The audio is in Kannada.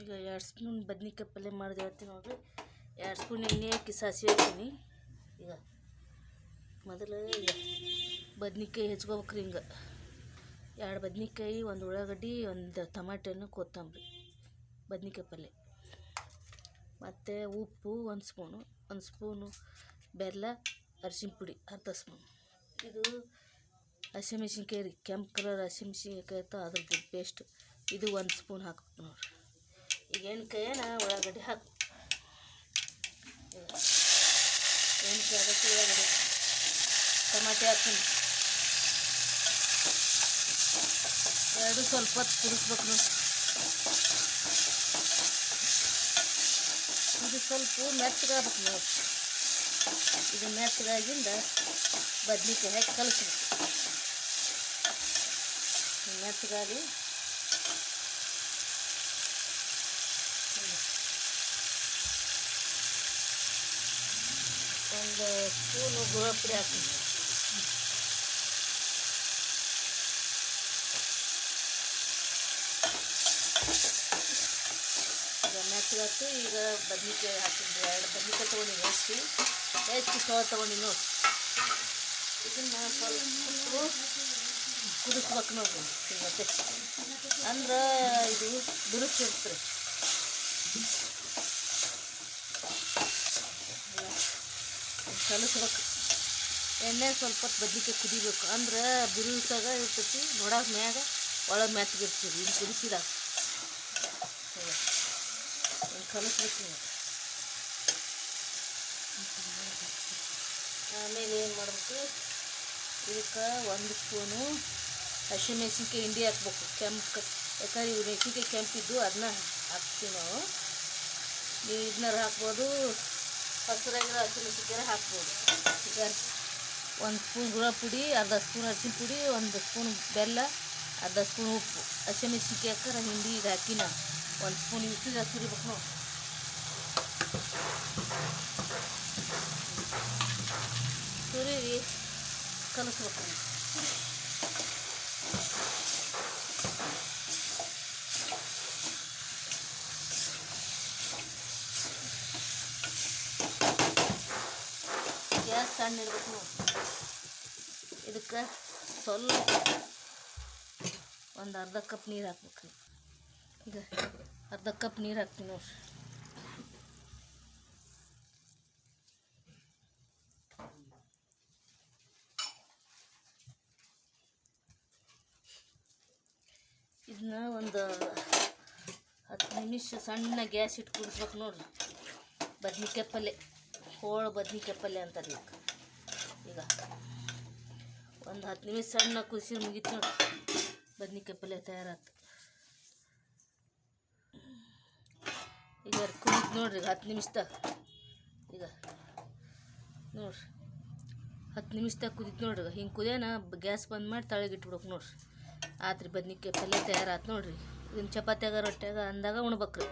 ಈಗ ಎರಡು ಸ್ಪೂನ್ ಬದ್ನಿಕಾಯಿ ಪಲ್ಯ ಮಾಡಿದೆ ಹೇಳ್ತೀನಿ ನೋಡಿರಿ. ಎರಡು ಸ್ಪೂನ್ ಎಣ್ಣೆ ಹಾಕಿ ಸಾಸಿವೆ ಹಾಕ್ತೀನಿ. ಈಗ ಮೊದಲು ಈಗ ಬದ್ನಿಕಾಯಿ ಹೆಚ್ಕೋಬೇಕ್ರಿ ಹಿಂಗೆ. ಎರಡು ಬದ್ನಿಕಾಯಿ, ಒಂದು ಉಳ್ಳಾಗಡ್ಡಿ, ಒಂದು ಟಮಾಟೆಹಣ್ಣು ಕೊತ್ತಂಬರಿ, ಬದ್ನಿಕಾಯಿ ಪಲ್ಯ. ಮತ್ತು ಉಪ್ಪು ಒಂದು ಸ್ಪೂನು ಒಂದು ಸ್ಪೂನು ಬೆಲ್ಲ, ಅರಿಶಿನ ಪುಡಿ, ಅರ್ಧ ಸ್ಪೂನ್. ಇದು ಹಸಿಮೆಣ್ಸಿನ್ಕಾಯಿ ರೀ, ಕೆಂಪು ಕಲರ್ ಹಸಿಮೆಣ್ಸಿನ್ಕಾಯಿ ಇರ್ತಾವೆ ಅದ್ರದ್ದು ಪೇಸ್ಟ್ ಇದು ಒಂದು ಸ್ಪೂನ್ ಹಾಕ್ಬೇಕು ನೋಡ್ರಿ. ಈಗ ಎಣ್ಕಾಯನ ಉಳ್ಳಾಗಡ್ಡಿ ಹಾಕು ಎಣ್ಕೆ ಅದಕ್ಕೆ ಉಳ್ಳಾಗಡ್ಡಿ. ಟಮಾಟೆ ಹಾಕ್ತೀನಿ. ಎರಡು ಸ್ವಲ್ಪ ಹೊತ್ತು ಕುದಿಸ್ಬೇಕು ನೋಡಿ. ಇದು ಸ್ವಲ್ಪ ಮೆತ್ತಗಾಗ್ಬೇಕು ನೋಡಿ. ಇದು ಮೆತ್ತಗಾಗಿಂದ ಬದ್ನಿಕಾಯಿ ಹಾಕಿ ಕಲಿಸ್ಬೇಕು. ಮೆತ್ತಗಾಗಿ ಒಂದು ಸ್ಪೂನು ಗುಳಪುಡಿ ಹಾಕ್ತೀನಿ. ಈಗ ಮೆತ್ತಗಾತು ಈಗ ಬದ್ನಿಕಾಯಿ ಹಾಕಿದ್ವಿ. ಎರಡು ಬದ್ನಿಕಾಯಿ ತೊಗೊಂಡಿನಿ, ಹೆಚ್ಚಿ. ಹೆಚ್ಚು ಸೋ ತೊಗೊಂಡಿನಿ ನೋಡಿ. ಇದನ್ನು ಸ್ವಲ್ಪ ಕುದಿಸ್ಬೇಕು ನೋಡ್ರಿ ಮತ್ತೆ ಅಂದ್ರೆ ಇದು ಬಿರುಸಿರ್ತದೆ ಕಲಿಸ್ಬೇಕು. ಎಣ್ಣೆ ಸ್ವಲ್ಪ ಹೊತ್ತು ಬದ್ನಿಕಾಯಿ ಕುದಿಬೇಕು. ಅಂದ್ರೆ ಬಿರುಸಾಗ ಇರ್ತೈತಿ ನೋಡಾಕ ಮ್ಯಾಗ ಒಳಗೆ ಮೆತ್ತಗಿರ್ತೀವಿ ಇನ್ನು ಕುದಿಸಿದಾಗ ಕಲಿಸ್ಬೇಕು ಆಮೇಲೆ ಏನು ಮಾಡಬೇಕು? ಇದಕ್ಕೆ ಒಂದು ಸ್ಪೂನು ಹಸಿಮೆಣ್ಸಿನ್ಕಾಯಿ ಹಿಂಡಿ ಹಾಕ್ಬೇಕು. ಕೆಂಪು ಯಾಕಂದ್ರೆ ಇವು ಮೆಣಸಿನ್ಕಾಯಿ ಕೆಂಪಿದ್ದು ಅದನ್ನ ಹಾಕ್ತೀವಿ ನಾವು. ನೀವು ಇದನ್ನ ಹಾಕ್ಬೋದು. ಹಸಿರಾಗಿರೋ ಹಸಿಮೆಣ್ಸಿನ್ಕಾಯಿ ಹಾಕ್ಬೋದು ಈಗ ಒಂದು ಸ್ಪೂನ್ ಗುಳ ಪುಡಿ ಅರ್ಧ ಸ್ಪೂನ್ ಅರಿಶಿನ ಪುಡಿ ಒಂದು ಸ್ಪೂನ್ ಬೆಲ್ಲ ಅರ್ಧ ಸ್ಪೂನ್ ಉಪ್ಪು ಹಸಿಮೆಣ್ಸಿನ್ಕಾಯಿ ಹಾಕರ ಹಿಂಡಿ ಇದು ಹಾಕಿನ ಒಂದು ಸ್ಪೂನ್ ಇಟ್ಟಿಗೆ ಸುರಿಬೇಕು ನೋಡಿ ಸುರಿ ಕಲಿಸ್ಬೇಕು ಗ್ಯಾಸ್ ಸಣ್ಣ ನಾವು ಇದಕ್ಕೆ ಸ್ವಲ್ಪ ಒಂದು ಅರ್ಧ ಕಪ್ ನೀರು ಹಾಕ್ಬೇಕು. ಈಗ ಅರ್ಧ ಕಪ್ ನೀರು ಹಾಕ್ತೀನಿ ನೋಡ್ರಿ ಇದನ್ನ ಒಂದು ಹತ್ತು ನಿಮಿಷ ಸಣ್ಣ ಗ್ಯಾಸ್ ಇಟ್ಟು ಕುಡಿಸ್ಬೇಕು ನೋಡ್ರಿ ಬದ್ನಿಕಾಯಿ ಪಲ್ಯ ಹೋಳು ಬದ್ನಿಕಾಯಿ ಪಲ್ಯ ಅಂತಾರೆ ಈಗ ಒಂದು ಹತ್ತು ನಿಮಿಷ ಸಣ್ಣ ಕುದಿಸಿ ಮುಗೀತು ನೋಡಿ. ಬದ್ನಿಕಾಯಿ ಪಲ್ಯ ತಯಾರಾಯ್ತು ಈಗ ಕುದೀತು ನೋಡ್ರಿ ಹತ್ತು ನಿಮಿಷದಾಗ ಈಗ ನೋಡ್ರಿ, ಹತ್ತು ನಿಮಿಷದಾಗ ಕುದೀತು ನೋಡ್ರಿ. ಹಿಂಗೆ ಕುದೇನ ಗ್ಯಾಸ್ ಬಂದ್ ಮಾಡಿ ತಳಗೆ ಇಟ್ಬಿಡ್ಬೇಕು ನೋಡ್ರಿ. ಆತ್ರಿ ಬದ್ನಿಕಾಯಿ ಪಲ್ಯ ತಯಾರಾತು ನೋಡ್ರಿ. ಇದನ್ನು ಚಪಾತ್ಯಾಗ ರೊಟ್ಟಿಯಾಗ ಅಂದಾಗ ಉಣ್ಬೇಕ್ರಿ.